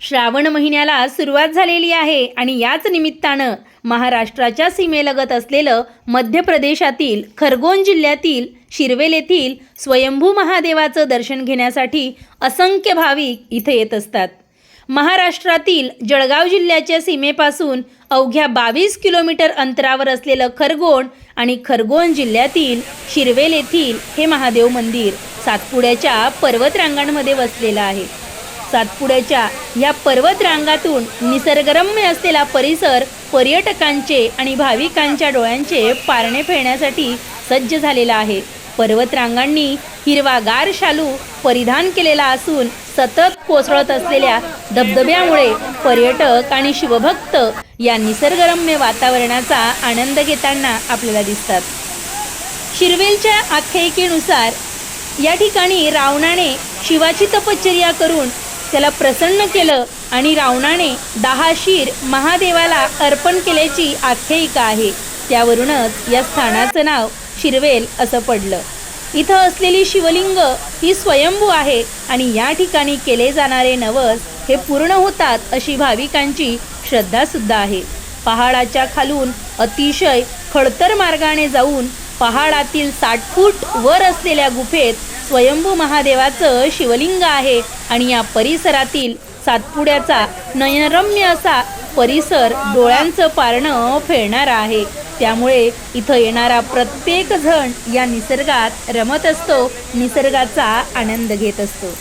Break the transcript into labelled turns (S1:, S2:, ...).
S1: श्रावण महिन्याला सुरुवात झालेली आहे आणि याच निमित्तानं महाराष्ट्राच्या सीमेलगत असलेलं मध्य प्रदेशातील खरगोन जिल्ह्यातील शिरवेल येथील स्वयंभू महादेवाचं दर्शन घेण्यासाठी असंख्य भाविक इथे येत असतात. महाराष्ट्रातील जळगाव जिल्ह्याच्या सीमेपासून अवघ्या बावीस किलोमीटर अंतरावर असलेलं खरगोण आणि खरगोण जिल्ह्यातील शिरवेल येथील हे महादेव मंदिर सातपुड्याच्या पर्वतरांगांमध्ये वसलेलं आहे. सातपुड्याच्या या पर्वत रांगातून निसर्गरम्य असलेला परिसर पर्यटकांचे आणि भाविकांच्या डोळ्यांचे पारणे फेडण्यासाठी सज्ज झालेला आहे. पर्वतरांगांनी हिरवागार शालू परिधान केलेला असून सतत कोसळत असलेल्या धबधब्यामुळे पर्यटक आणि शिवभक्त या निसर्गरम्य वातावरणाचा आनंद घेताना आपल्याला दिसतात. शिरवेलच्या आख्यायिकेनुसार या ठिकाणी रावणाने शिवाची तपश्चर्या करून त्याला प्रसन्न केलं आणि रावणाने दहा शिर महादेवाला अर्पण केल्याची आख्यायिका आहे. त्यावरूनच या स्थानाचं नाव शिरवेल असं पडलं. इथं असलेली शिवलिंग ही स्वयंभू आहे आणि या ठिकाणी केले जाणारे नवस हे पूर्ण होतात अशी भाविकांची श्रद्धासुद्धा आहे. पहाडाच्या खालून अतिशय खडतर मार्गाने जाऊन पहाडातील साठ फूट वर असलेल्या गुफेत स्वयंभू महादेवाचं शिवलिंग आहे आणि या परिसरातील सातपुड्याचा नयनरम्य असा परिसर डोळ्यांचं पारणं फेडणारा आहे. त्यामुळे इथं येणारा प्रत्येक जण या निसर्गात रमत असतो निसर्गाचा आनंद घेत असतो.